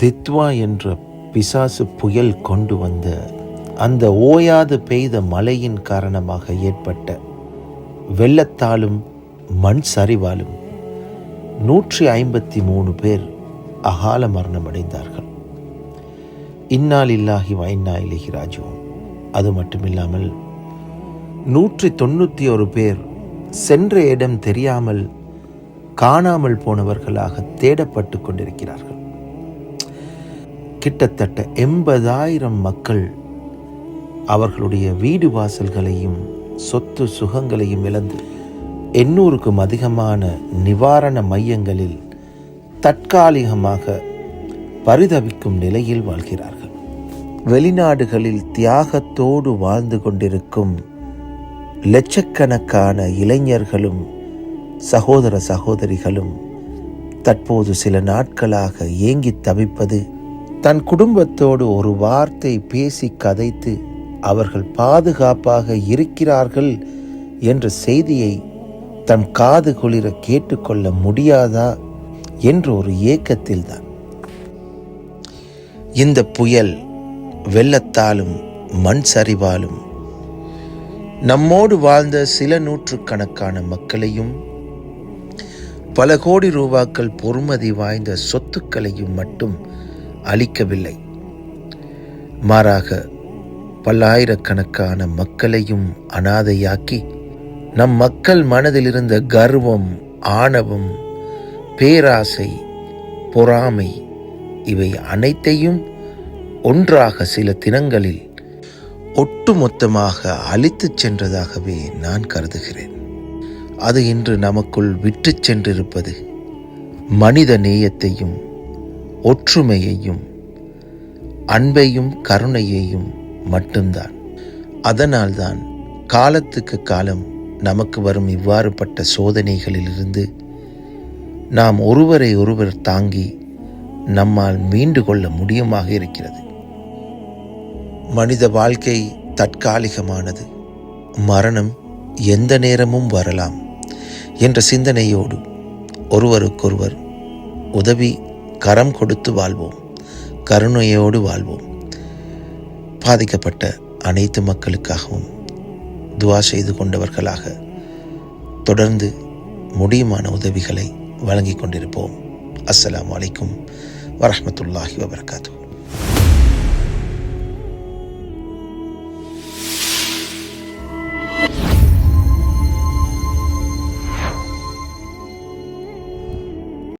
Ditwah என்ற பிசாசு புயல் கொண்டு வந்த அந்த ஓயாது பெய்த மழையின் காரணமாக ஏற்பட்ட வெள்ளத்தாலும் மண் சரிவாலும் நூற்றி ஐம்பத்தி மூணு பேர் அகால மரணம் அடைந்தார்கள் இன்னால் இல்லாஹி வைனா இலகி ராஜுவும் அது மட்டுமில்லாமல் நூற்றி தொண்ணூற்றி ஒரு பேர் சென்ற இடம் தெரியாமல் காணாமல் போனவர்களாக தேடப்பட்டு கொண்டிருக்கிறார்கள். கிட்டத்தட்ட எண்பதாயிரம் மக்கள் அவர்களுடைய வீடு வாசல்களையும் சொத்து சுகங்களையும் இழந்து எண்ணூறுக்கும் அதிகமான நிவாரண மையங்களில் தற்காலிகமாக பரிதவிக்கும் நிலையில் வாழ்கிறார்கள். வெளிநாடுகளில் தியாகத்தோடு வாழ்ந்து கொண்டிருக்கும் லட்சக்கணக்கான இளைஞர்களும் சகோதர சகோதரிகளும் தற்போது சில நாட்களாக ஏங்கி தவிப்பது தன் குடும்பத்தோடு ஒரு வார்த்தை பேசி கதைத்து அவர்கள் பாதுகாப்பாக இருக்கிறார்கள் என்ற செய்தியை தன் காது குளிர கேட்டுக்கொள்ள முடியாதா என்ற ஒரு ஏக்கத்தில்தான். இந்த புயல் வெள்ளத்தாலும் மண் சரிவாலும் நம்மோடு வாழ்ந்த சில நூற்றுக்கணக்கான மக்களையும் பல கோடி ரூபாக்கள் பொறுமதி வாய்ந்த சொத்துக்களையும் மட்டும் அளிக்கவில்லை. மாறாக பல்லாயிரக்கணக்கான மக்களையும் அனாதையாக்கி நம் மக்கள் மனதில் இருந்த கர்வம் ஆணவம் பேராசை பொறாமை இவை அனைத்தையும் ஒன்றாக சில தினங்களில் ஒட்டுமொத்தமாக அழித்துச் சென்றதாகவே நான் கருதுகிறேன். அது இன்று நமக்குள் விற்று சென்றிருப்பது மனித நேயத்தையும் ஒற்றுமையையும் அன்பையும் கருணையையும் மட்டும்தான். அதனால்தான் காலத்துக்கு காலம் நமக்கு வரும் இவ்வாறுபட்ட சோதனைகளிலிருந்து நாம் ஒருவரை ஒருவர் தாங்கி நம்மால் மீண்டு கொள்ள முடியுமாக இருக்கிறது. மனித வாழ்க்கை தற்காலிகமானது. மரணம் எந்த நேரமும் வரலாம் என்ற சிந்தனையோடு ஒருவருக்கொருவர் உதவி கரம் கொடுத்து வாழ்வோம். கருணையோடு வாழ்வோம். பாதிக்கப்பட்ட அனைத்து மக்களுக்காகவும் துவா செய்து கொண்டவர்களாக தொடர்ந்து முடியுமான உதவிகளை வழங்கிக் கொண்டிருப்போம். அஸ்லாம் அலைக்கும் வரமத்துல்லாஹி வபர்காத்தூ